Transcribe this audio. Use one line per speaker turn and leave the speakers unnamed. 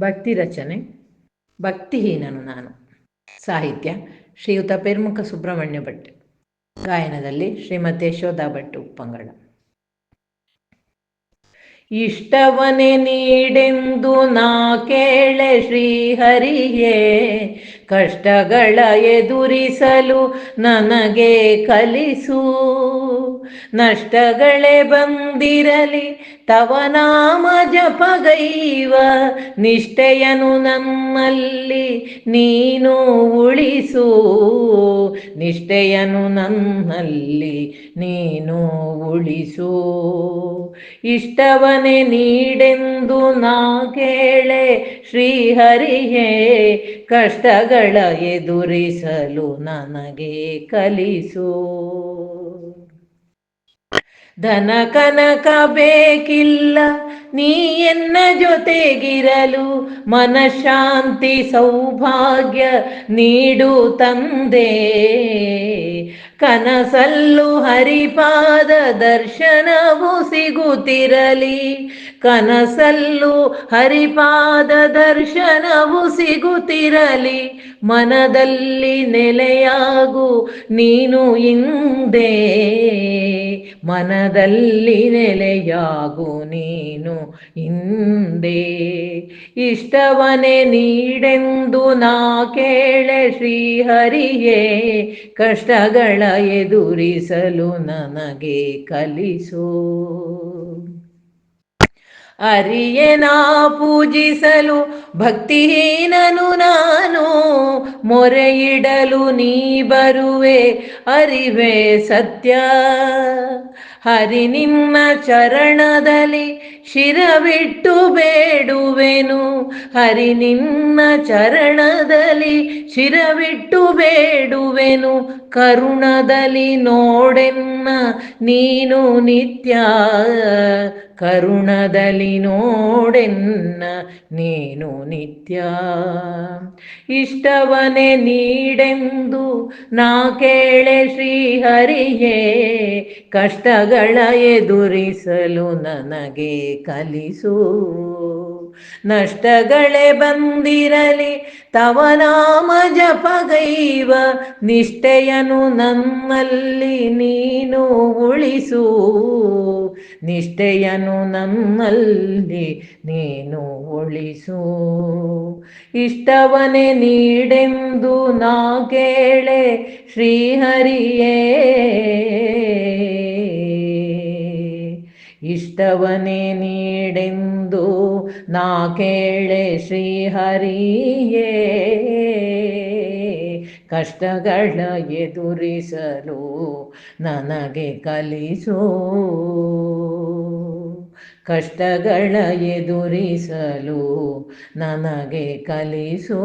ಭಕ್ತಿ ರಚನೆ, ಭಕ್ತಿಹೀನನು ನಾನು. ಸಾಹಿತ್ಯ, ಶ್ರೀಯುತ ಪೆರ್ಮುಖ ಸುಬ್ರಹ್ಮಣ್ಯ ಭಟ್. ಗಾಯನದಲ್ಲಿ ಶ್ರೀಮತಿ ಯಶೋಧಾ ಭಟ್ ಉಪ್ಪಂಗಡ ಇಷ್ಟವನೇ ನೀಡೆಂದು ನಾ ಕೇಳೆ ಶ್ರೀಹರಿಯೇ, ಕಷ್ಟಗಳ ಎದುರಿಸಲು ನನಗೆ ಕಲಿಸು. ನಷ್ಟಗಳೇ ಬಂದಿರಲಿ, ತವ ನಾಮ ಜಪಗೈವ ನಿಷ್ಠೆಯನು ನಮ್ಮಲ್ಲಿ, ನೀನು ಉಳಿಸು. ನಿಷ್ಠೆಯನು ನಮ್ಮಲ್ಲಿ, ನೀನು ಉಳಿಸು. ಇಷ್ಟವನೇ ನೀಡೆಂದು ನಾ ಕೇಳೆ ಶ್ರೀಹರಿಯೇ ಕಷ್ಟಗಳ ಎದುರಿಸಲು ನನಗೆ ಕಲಿಸು. ಧನ ಕನಕ ಬೇಕಿಲ್ಲ, ನೀ ಎನ್ನ ಜೊತೆಗಿರಲು? ಮನಶಾಂತಿ ಸೌಭಾಗ್ಯ ನೀಡು ತಂದೆ. ಕನಸಲ್ಲು ಹರಿಪಾದ ದರ್ಶನವು ಸಿಗುತ್ತಿರಲಿ. ಕನಸಲ್ಲು ಹರಿಪಾದ ದರ್ಶನವು ಸಿಗುತ್ತಿರಲಿ. ಮನದಲ್ಲಿ ನೆಲೆಯಾಗು ನೀನು ಹಿಂದೆ. ಮನದಲ್ಲಿ ನೆಲೆಯಾಗು ನೀನು ಹಿಂದೆ. ಇಷ್ಟವನೆ ನೀಡೆಂದು ನಾ ಕೇಳೆ ಶ್ರೀಹರಿಯೇ, ಕಷ್ಟಗಳ ಎದುರಿಸಲು ನನಗೆ ಕಲಿಸು. ಅರಿಯನಾ ಪೂಜಿಸಲು ಭಕ್ತಿಹೀನನು ನಾನು ಮೊರೆಯಿಡಲು ನೀ ಬರುವೆ, ಅರಿವೆ ಸತ್ಯ. ಹರಿ ನಿನ್ನ ಚರಣದಲ್ಲಿ ಶಿರವಿಟ್ಟು ಬೇಡುವೆನು. ಹರಿ ನಿನ್ನ ಚರಣದಲ್ಲಿ ಶಿರವಿಟ್ಟು ಬೇಡುವೆನು. ಕರುಣದಲ್ಲಿ ನೋಡೆನ್ನ ನೀನು ನಿತ್ಯ. ಕರುಣದಲ್ಲಿ ನೋಡೆನ್ನ ನೀನು ನಿತ್ಯ. ಇಷ್ಟವನೇ ನೀಡೆಂದು ನಾ ಕೇಳೆ ಶ್ರೀಹರಿಯೇ, ಕಷ್ಟಗಳ ಎದುರಿಸಲು ನನಗೆ ಕಲಿಸು. ನಷ್ಟಗಳೇ ಬಂದಿರಲಿ, ತವ ನಾಮ ಜಪಗೈವ ನಿಷ್ಠೆಯನು ನನ್ನಲ್ಲಿ ನೀನು ಉಳಿಸು. ನಿಷ್ಠೆಯನು ನನ್ನಲ್ಲಿ ನೀನು ಉಳಿಸು. ಇಷ್ಟವನೇ ನೀಡೆಂದು ನಾ ಕೇಳೆ, ಶ್ರೀಹರಿಯೇ. ಇಷ್ಟವನೇ ನೀಡೆಂದು ನಾ ಕೇಳೆ, ಶ್ರೀಹರಿಯೇ. ಕಷ್ಟಗಳ ಎದುರಿಸಲು ನನಗೆ ಕಲಿಸು. ಕಷ್ಟಗಳ ಎದುರಿಸಲು ನನಗೆ ಕಲಿಸು.